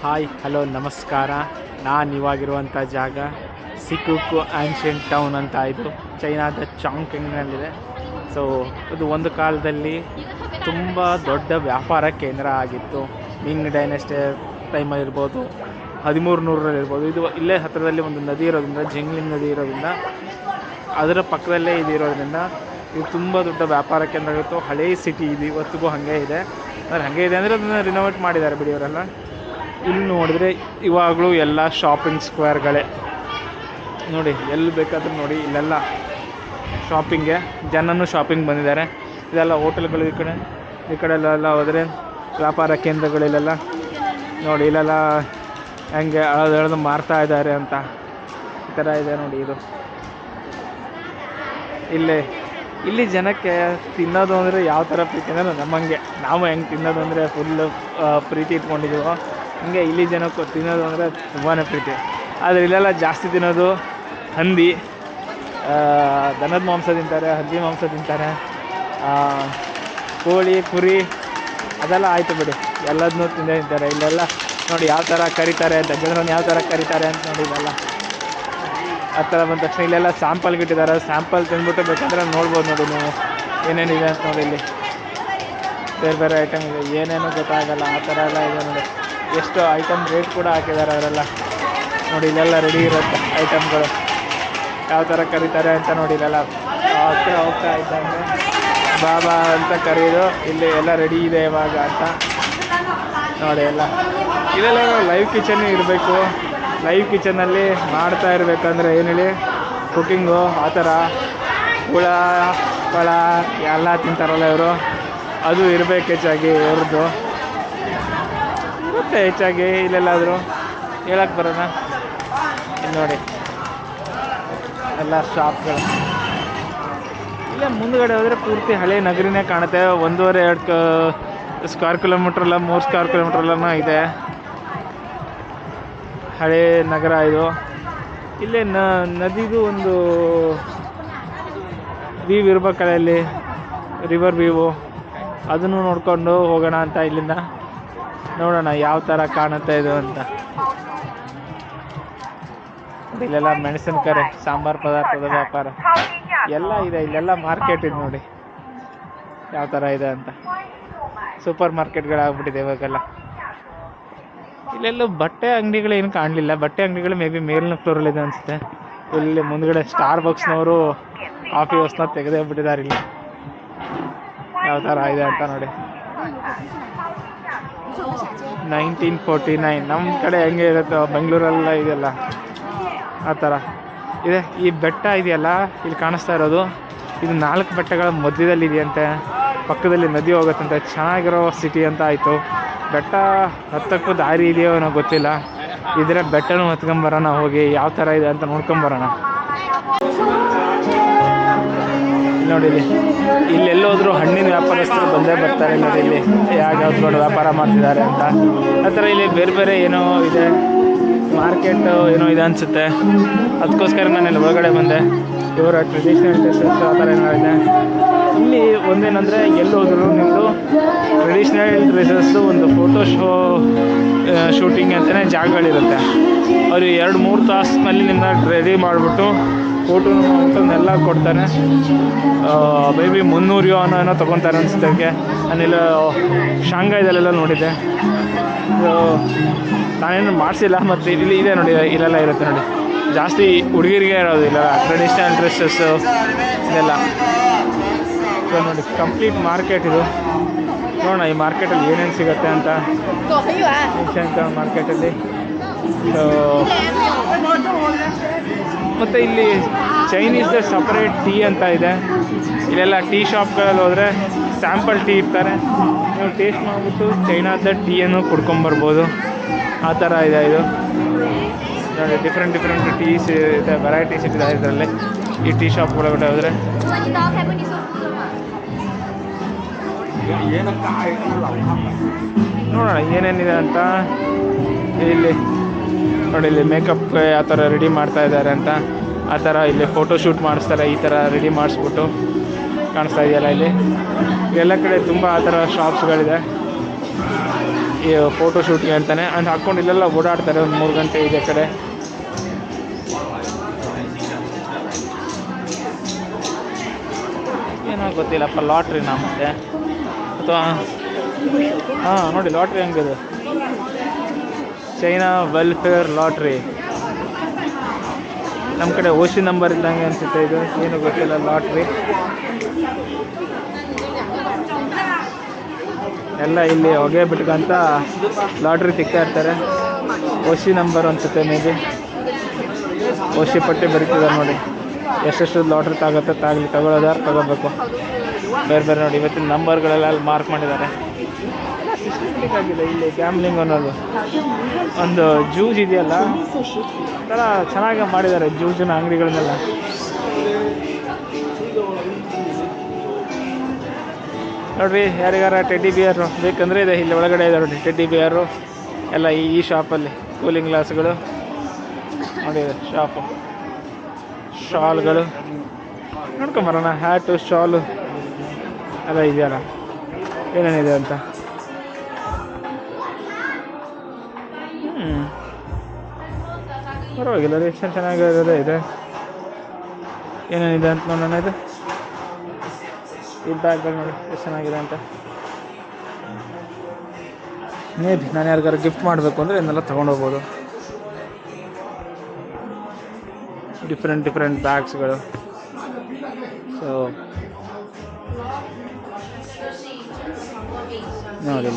Hi, hello, ನಮಸ್ಕಾರ. ನಾನು ಇವಾಗಿರುವಂಥ ಜಾಗ ಸಿಕ್ಕುಕ್ಕು ಆನ್ಷಿಯಂಟ್ ಟೌನ್ ಅಂತ ಇದು. ಚೈನಾದ ಚಾಂಗ್ಕಿಂಗ್ನಲ್ಲಿದೆ. ಸೊ ಇದು ಒಂದು ಕಾಲದಲ್ಲಿ ತುಂಬ ದೊಡ್ಡ ವ್ಯಾಪಾರ ಕೇಂದ್ರ ಆಗಿತ್ತು. ಮಿಂಗ್ ಡೈನೆಸ್ಟಿ ಟೈಮಲ್ಲಿರ್ಬೋದು ಹದಿಮೂರು ನೂರರಲ್ಲಿ ಇರ್ಬೋದು. ಇದು ಇಲ್ಲೇ ಹತ್ತಿರದಲ್ಲಿ ಒಂದು ನದಿ ಇರೋದ್ರಿಂದ ಜಂಗ್ಲಿಂಗ್ ನದಿ ಇರೋದ್ರಿಂದ, ಅದರ ಪಕ್ಕದಲ್ಲೇ ಇದು ಇರೋದ್ರಿಂದ ಇದು ತುಂಬ ದೊಡ್ಡ ವ್ಯಾಪಾರ ಕೇಂದ್ರ ಆಗಿತ್ತು. ಹಳೇ ಸಿಟಿ ಇದು, ಇವತ್ತಿಗೂ ಹಾಗೆ ಇದೆ. ಅಂದರೆ ಹಾಗೆ ಇದೆ ಅಂದರೆ ಅದನ್ನು ರಿನೋವೇಟ್ ಮಾಡಿದ್ದಾರೆ ಬಿಡಿ ಅವರೆಲ್ಲ. ಇಲ್ಲಿ ನೋಡಿದ್ರೆ ಇವಾಗಲೂ ಎಲ್ಲ ಶಾಪಿಂಗ್ ಸ್ಕ್ವೇರ್ಗಳೇ ನೋಡಿ, ಎಲ್ಲಿ ಬೇಕಾದರೂ ನೋಡಿ, ಇಲ್ಲೆಲ್ಲ ಶಾಪಿಂಗ್ಗೆ ಜನನೂ ಶಾಪಿಂಗ್ ಬಂದಿದ್ದಾರೆ. ಇದೆಲ್ಲ ಹೋಟೆಲ್ಗಳು ಈ ಕಡೆ ಈ ಕಡೆ ಎಲ್ಲ ಹೋದರೆ ವ್ಯಾಪಾರ ಕೇಂದ್ರಗಳಿಲ್ಲೆಲ್ಲ ನೋಡಿ, ಇಲ್ಲೆಲ್ಲ ಹೆಂಗೆ ಅಳದು ಮಾರ್ತಾ ಇದ್ದಾರೆ ಅಂತ. ಈ ಥರ ಇದೆ ನೋಡಿ ಇದು. ಇಲ್ಲಿ ಇಲ್ಲಿ ಜನಕ್ಕೆ ತಿನ್ನೋದು ಅಂದರೆ ಯಾವ ಥರ ಪ್ರೀತಿ? ಅಂದರೆ ನಮ್ಮಂಗೆ. ನಾವು ಹೆಂಗೆ ತಿನ್ನೋದು ಅಂದರೆ ಫುಲ್ಲು ಪ್ರೀತಿ ಇಟ್ಕೊಂಡಿದ್ದೀವೋ ಹಂಗೆ ಇಲ್ಲಿ ಜನಕ್ಕೂ ತಿನ್ನೋದು ಅಂದರೆ ತುಂಬಾ ಪ್ರೀತಿ. ಆದರೆ ಇಲ್ಲೆಲ್ಲ ಜಾಸ್ತಿ ತಿನ್ನೋದು ಹಂದಿ ದನದ ಮಾಂಸ ತಿಂತಾರೆ, ಹಂದಿ ಮಾಂಸ ತಿಂತಾರೆ ಕೋಳಿ, ಕುರಿ, ಅದೆಲ್ಲ ಆಯಿತು ಬಿಡಿ. ಎಲ್ಲದನ್ನೂ ತಿಂದೇ ತಿಂತಾರೆ ಇಲ್ಲೆಲ್ಲ ನೋಡಿ ಯಾವ ಥರ ಕರೀತಾರೆ ಅಂತ ಜನರನ್ನು ಯಾವ ಥರ ಕರೀತಾರೆ ಅಂತ ನೋಡಿ ಇಲ್ಲೆಲ್ಲ. ಆ ಥರ ಬಂದ ತಕ್ಷಣ ಇಲ್ಲೆಲ್ಲ ಸ್ಯಾಂಪಲ್ಗೆ ಇಟ್ಟಿದ್ದಾರೆ ಸ್ಯಾಂಪಲ್ ತಿಂದ್ಬಿಟ್ಟು ಬೇಕಂದ್ರೆ ನೋಡ್ಬೋದು ನೋಡಿ ನೀವು. ಏನೇನಿದೆ ಅಂತ ನೋಡಿ ಇಲ್ಲಿ. ಬೇರೆ ಬೇರೆ ಐಟಮ್ ಇದೆ. ಏನೇನು ಗೊತ್ತಾಗಲ್ಲ. ಆ ಥರ ಎಲ್ಲ ಇದೆ ನೋಡಿ. ಎಷ್ಟು ಐಟಮ್ ರೇಟ್ ಕೂಡ ಹಾಕಿದ್ದಾರೆ ಅವರೆಲ್ಲ. ನೋಡಿ, ಇಲ್ಲೆಲ್ಲ ರೆಡಿ ಇರುತ್ತೆ ಐಟಮ್ಗಳು ಯಾವ ಥರ ಕರೀತಾರೆ ಅಂತ ನೋಡಿ, ಇಲ್ಲೆಲ್ಲ ಹತ್ರ ಹೋಗ್ತಾ ಇದ್ದಂಗೆ. ಬಾಬಾ ಅಂತ ಕರೆಯೋದು ಇಲ್ಲಿ ಎಲ್ಲ ರೆಡಿ ಇದೆ ಇವಾಗ ಅಂತ ನೋಡಿ ಎಲ್ಲ. ಇದೆಲ್ಲ ಲೈವ್ ಕಿಚನ್ ಇರಬೇಕು. ಲೈವ್ ಕಿಚನಲ್ಲಿ ಮಾಡ್ತಾ ಇರಬೇಕಂದ್ರೆ ಏನು ಹೇಳಿ? ಕುಕ್ಕಿಂಗು ಆ ಥರ ಹುಳ ಫಳ ಎಲ್ಲ ತಿಂತಾರಲ್ಲ ಇವರು. ಅದು ಇರಬೇಕು ಹೆಚ್ಚಾಗಿ ಇವ್ರದ್ದು ಇರುತ್ತೆ ಹೆಚ್ಚಾಗಿ ಇಲ್ಲೆಲ್ಲಾದರೂ ಹೇಳಕ್ಕೆ ಬರೋಣ. ಇಲ್ಲಿ ನೋಡಿ. ಎಲ್ಲ ಶಾಪ್ಗಳು. ಇಲ್ಲೇ ಮುಂದುಗಡೆ ಹೋದರೆ ಪೂರ್ತಿ ಹಳೆ ನಗರಿನೇ ಕಾಣುತ್ತೆ. ಒಂದೂವರೆ, ಎರಡು ಕ ಸ್ಕ್ವೇರ್ ಕಿಲೋಮೀಟ್ರ್ ಎಲ್ಲ ಮೂರು ಸ್ಕ್ವೇರ್ ಕಿಲೋಮೀಟ್ರ್ ಎಲ್ಲನೂ ಇದೆ. ಹಳೆ ನಗರ ಇದು. ಇಲ್ಲೇ ನ, ನದಿದು ಒಂದು ವೀವ್ ಇರ್ಬೇಕಲ್ಲ ಇಲ್ಲಿ. ರಿವರ್ ವೀವು ಅದನ್ನು ನೋಡ್ಕೊಂಡು ಹೋಗೋಣ ಅಂತ ಇಲ್ಲಿಂದ. ನೋಡೋಣ ಯಾವ ಥರ ಕಾಣುತ್ತೆ ಇದು ಅಂತ. ಇಲ್ಲೆಲ್ಲ ಮೆಣಸಿನಕಾಯಿ ಸಾಂಬಾರ್ ಪದಾರ್ಥದ ವ್ಯಾಪಾರ. ಎಲ್ಲ ಇದೆ, ಇಲ್ಲೆಲ್ಲ ಮಾರ್ಕೆಟ್ ಇದೆ ನೋಡಿ. ಯಾವ ಥರ ಇದೆ ಅಂತ. ಸೂಪರ್ ಮಾರ್ಕೆಟ್ಗಳಾಗ್ಬಿಟ್ಟಿದೆ ಇವಾಗೆಲ್ಲ. ಇಲ್ಲೆಲ್ಲೂ ಬಟ್ಟೆ ಅಂಗಡಿಗಳು ಏನು ಕಾಣಲಿಲ್ಲ. ಬಟ್ಟೆ ಅಂಗಡಿಗಳು ಮೇ ಬಿ ಮೇಲಿನ ಫ್ಲೋರಲ್ಲಿದೆ ಅನಿಸುತ್ತೆ. ಇಲ್ಲಿ ಮುಂದ್ಗಡೆ ಸ್ಟಾರ್ ಬಾಕ್ಸ್ನವರು ಕಾಫಿ ಹೌಸ್ನ ತೆಗೆದೇ ಬಿಟ್ಟಿದ್ದಾರೆ ಇಲ್ಲಿ. ಯಾವ ಥರ ಇದೆ ಅಂತ ನೋಡಿ. Nineteen forty nine. ನಮ್ಮ ಕಡೆ ಹೆಂಗೆ ಇರುತ್ತೋ ಬೆಂಗಳೂರಲ್ಲ ಇದೆಯಲ್ಲ? ಆ ಥರ. ಇದೆ, ಈ ಬೆಟ್ಟ ಇದೆಯಲ್ಲ, ಇಲ್ಲಿ ಕಾಣಿಸ್ತಾ ಇರೋದು. ಇದು ನಾಲ್ಕು ಬೆಟ್ಟಗಳ ಮಧ್ಯದಲ್ಲಿ ಇದೆಯಂತೆ ಪಕ್ಕದಲ್ಲಿ ನದಿ ಹೋಗುತ್ತಂತೆ. ಚೆನ್ನಾಗಿರೋ ಸಿಟಿ ಅಂತ ಆಯಿತು. ಬೆಟ್ಟ ಹತ್ತಕ್ಕೂ ದಾರಿ ಇದೆಯೋ ಏನೋ ಗೊತ್ತಿಲ್ಲ. ಇದ್ರೆ ಬೆಟ್ಟನೂ ಹತ್ಕೊಂಬರೋಣ ಹೋಗಿ, ಯಾವ ಥರ ಇದೆ ಅಂತ ನೋಡ್ಕೊಂಬರೋಣ. ಇಲ್ಲಿ ನೋಡಿ ಇಲ್ಲಿ ಇಲ್ಲೆಲ್ಲೋದ್ರೂ ಹಣ್ಣಿನ ವ್ಯಾಪಾರಸ್ಥರು ಬಂದೇ ಬರ್ತಾರೆ ನೋಡಿ ಇಲ್ಲಿ. ಯಾವ ನೋಡಿ ವ್ಯಾಪಾರ ಮಾಡ್ತಿದ್ದಾರೆ ಅಂತ. ಆ ಥರ ಇಲ್ಲಿ ಬೇರೆ ಬೇರೆ ಏನೋ ಇದೆ. ಮಾರ್ಕೆಟ್ ಏನೋ ಇದೆ ಅನಿಸುತ್ತೆ. ಅದಕ್ಕೋಸ್ಕರ ನಾನು ಇಲ್ಲಿ ಒಳಗಡೆ ಬಂದೆ. ಇವರ ಟ್ರೆಡಿಷ್ನಲ್ ಡ್ರೆಸ್ಸಸ್ ಆ ಥರ ಏನೋ ಇದೆ. ಇಲ್ಲಿ ಒಂದೇನಂದರೆ ಎಲ್ಲೋದ್ರೂ ನಿಮ್ಮದು ಟ್ರೆಡಿಷ್ನಲ್ ಡ್ರೆಸ್ಸಸ್ಸು ಒಂದು ಫೋಟೋ ಶೋ ಶೂಟಿಂಗ್ ಅಂತಲೇ ಜಾಗಗಳಿರುತ್ತೆ. ಅವರು ಎರಡು ಮೂರು ತಾಸಿನಲ್ಲಿ ನಿಮ್ಮನ್ನ ರೆಡಿ ಮಾಡಿಬಿಟ್ಟು ಕೋಟು ಅಂತಂದೆಲ್ಲ ಕೊಡ್ತಾನೆ. ಬೇಬಿ ಮುನ್ನೂರು ಯೋ ಅನ್ನೋ ಏನೋ ತೊಗೊತಾರೆ ಅನಿಸುತ್ತೆ ಅದಕ್ಕೆ. ನಾನಿಲ್ಲ ಶಾಂಘಾಯ್ದಲ್ಲೆಲ್ಲ ನೋಡಿದ್ದೆ. ನಾನೇನು ಮಾಡಿಸಿಲ್ಲ ಮತ್ತು ಇಲ್ಲಿ ಇದೆ ನೋಡಿ ಇಲ್ಲೆಲ್ಲ ಇರುತ್ತೆ ನೋಡಿ. ಜಾಸ್ತಿ ಹುಡುಗಿರಿಗೆ ಇರೋದಿಲ್ಲ ಇಲ್ಲ ಟ್ರೆಡಿಷ್ನಲ್ ಡ್ರೆಸ್ಸಸ್ಸು ಇದೆಲ್ಲ. ನೋಡಿ ಕಂಪ್ಲೀಟ್ ಮಾರ್ಕೆಟ್ ಇದು. ನೋಡೋಣ ಈ ಮಾರ್ಕೆಟಲ್ಲಿ ಏನೇನು ಸಿಗುತ್ತೆ ಅಂತ. ಮಾರ್ಕೆಟಲ್ಲಿ ಮತ್ತು ಇಲ್ಲಿ ಚೈನೀಸ್ದು ಸಪ್ರೇಟ್ ಟೀ ಅಂತ ಇದೆ. ಇಲ್ಲೆಲ್ಲ ಟೀ ಶಾಪ್ಗಳಲ್ಲಿ ಹೋದರೆ ಸ್ಯಾಂಪಲ್ ಟೀ ಇರ್ತಾರೆ ನೀವು ಟೇಸ್ಟ್ ಮಾಡಿಬಿಟ್ಟು ಚೈನಾದ ಟೀಯನ್ನು ಕುಡ್ಕೊಂಬರ್ಬೋದು ಆ ಥರ ಇದೆ ಇದು. ನೋಡಿ ಡಿಫ್ರೆಂಟ್ ಡಿಫ್ರೆಂಟ್ ಟೀಸ್ ಇದೆ ವೆರೈಟೀಸ್ ಇದೆ ಇದರಲ್ಲಿ. ಈ ಟೀ ಶಾಪ್ ಒಳಗಡೆ ಹೋದರೆ. ನೋಡೋಣ ಏನೇನಿದೆ ಅಂತ. ಇಲ್ಲಿ ನೋಡಿ ಇಲ್ಲಿ ಮೇಕಪ್ ಯಾವ ಥರ ರೆಡಿ ಮಾಡ್ತಾ ಇದ್ದಾರೆ ಅಂತ. ಆ ಥರ ಇಲ್ಲಿ ಫೋಟೋ ಶೂಟ್ ಮಾಡಿಸ್ತಾರೆ, ಈ ಥರ ರೆಡಿ ಮಾಡಿಸ್ಬಿಟ್ಟು ಕಾಣಿಸ್ತಾ ಇದೆಯಲ್ಲ ಇಲ್ಲಿ. ಎಲ್ಲ ಕಡೆ ತುಂಬ ಆ ಥರ ಶಾಪ್ಸ್ಗಳಿದೆ ಫೋಟೋ ಶೂಟ್ಗೆ ಅಂತಾನೆ. ಅಂಡ್ ಹಾಕ್ಕೊಂಡು ಇಲ್ಲೆಲ್ಲ ಓಡಾಡ್ತಾರೆ, ಒಂದು ಮೂರು ಗಂಟೆ ಇದೆ ಕಡೆ. ಏನೋ ಗೊತ್ತಿಲ್ಲಪ್ಪ ಲಾಟ್ರಿನಾ ಮತ್ತೆ. ಅಥವಾ, ಹಾಂ, ನೋಡಿ ಲಾಟ್ರಿ ಹಂಗಿದೆ? China welfare lottery. ನಮ್ಮ ಕಡೆ ಓಶಿ ನಂಬರ್ ಇದ್ದಂಗೆ ಅನಿಸುತ್ತೆ ಇದು. ಏನು ಗೊತ್ತಿಲ್ಲ, ಲಾಟ್ರಿ. ಎಲ್ಲ ಇಲ್ಲಿ ಹೊಗೆ ಬಿಟ್ಕೊಂತ ಲಾಟ್ರಿ ಸಿಗ್ತಾ ಇರ್ತಾರೆ. ಓಶಿ ನಂಬರ್ ಅನ್ಸುತ್ತೆ ಮೇ ಬಿ. ಓಶಿ ಪಟ್ಟಿ ಬರೀತಿದ್ದಾರೆ ನೋಡಿ. ಎಷ್ಟೆಷ್ಟು ಲಾಟ್ರಿ ತಾಗುತ್ತೆ ತಾಗಲಿ ತಗೊಳ್ಳೋದಾರು ತಗೋಬೇಕು. ಬೇರೆ ಬೇರೆ ನೋಡಿ, ಇವತ್ತಿನ ನಂಬರ್ಗಳೆಲ್ಲ ಅಲ್ಲಿ ಮಾರ್ಕ್ ಮಾಡಿದ್ದಾರೆ. ಆಗಿದೆ ಇಲ್ಲಿ ಗ್ಯಾಮ್ಲಿಂಗ್ ಅನ್ನೋದು. ಒಂದು ಜೂಜ್ ಇದೆಯಲ್ಲ? ಒಂಥರ ಚೆನ್ನಾಗಿ ಮಾಡಿದ್ದಾರೆ ಜೂಜಿನ ಅಂಗಡಿಗಳನ್ನೆಲ್ಲ. ನೋಡ್ರಿ, ಯಾರಿಗಾರ ಟೆಡ್ಡಿ ಬಿಯರು ಬೇಕಂದ್ರೆ ಇದೆ. ಇಲ್ಲಿ ಒಳಗಡೆ ಇದೆ ನೋಡಿ ಟೆಡ್ಡಿ ಬಿಯರು ಎಲ್ಲ ಈ ಈ ಶಾಪಲ್ಲಿ ಕೂಲಿಂಗ್ ಗ್ಲಾಸ್ಗಳು ನೋಡಿ ಶಾಪು ಶಾಲ್ಗಳು ನೋಡ್ಕೊಂಬರೋಣ ಹ್ಯಾಟು ಶಾಲು ಎಲ್ಲ ಇದೆಯಲ್ಲ? ಏನೇನಿದೆ ಅಂತ? ಪರವಾಗಿಲ್ಲ ರಿಯಾಕ್ಷನ್ ಚೆನ್ನಾಗಿರೋದೇ ಇದೆ. ಏನೇನಿದೆ ಅಂತ ನೋಡೋಣ ಇದು. ಈ ಬ್ಯಾಗ್ ನೋಡಿ, ಎಷ್ಟು ಚೆನ್ನಾಗಿದೆ ಅಂತ. ಮೇ ಬಿ ನಾನು ಯಾರಿಗಾರು ಗಿಫ್ಟ್ ಮಾಡಬೇಕು ಅಂದರೆ ಇದನ್ನೆಲ್ಲ ತೊಗೊಂಡೋಗ್ಬೋದು ಡಿಫ್ರೆಂಟ್ ಡಿಫ್ರೆಂಟ್ ಬ್ಯಾಗ್ಸ್ಗಳು ಸೊ ನೋಡಿ